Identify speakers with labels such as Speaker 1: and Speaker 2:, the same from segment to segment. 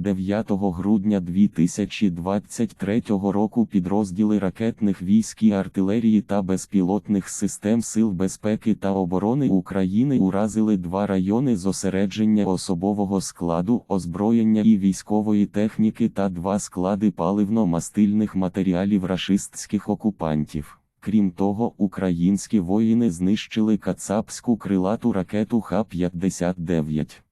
Speaker 1: 9 грудня 2023 року підрозділи ракетних військ і артилерії та безпілотних систем Сил безпеки та оборони України уразили два райони зосередження особового складу, озброєння і військової техніки та два склади паливно-мастильних матеріалів рашистських окупантів. Крім того, українські воїни знищили кацапську крилату ракету Х-59.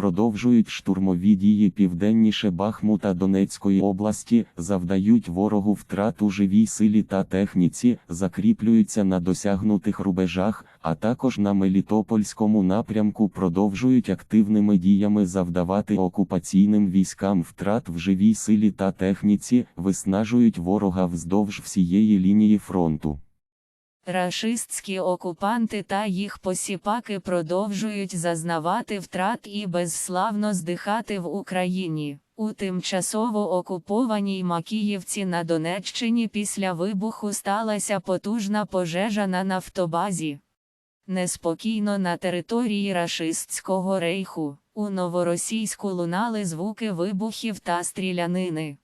Speaker 1: продовжують штурмові дії південніше Бахмута Донецької області, завдають ворогу втрат у живій силі та техніці, закріплюються на досягнутих рубежах, а також на Мелітопольському напрямку продовжують активними діями завдавати окупаційним військам втрат в живій силі та техніці, виснажують ворога вздовж всієї лінії фронту.
Speaker 2: Рашистські окупанти та їх посіпаки продовжують зазнавати втрат і безславно здихати в Україні. У тимчасово окупованій Макіївці на Донеччині після вибуху сталася потужна пожежа на нафтобазі. Неспокійно на території рашистського рейху. У новоросійську лунали звуки вибухів та стрілянини.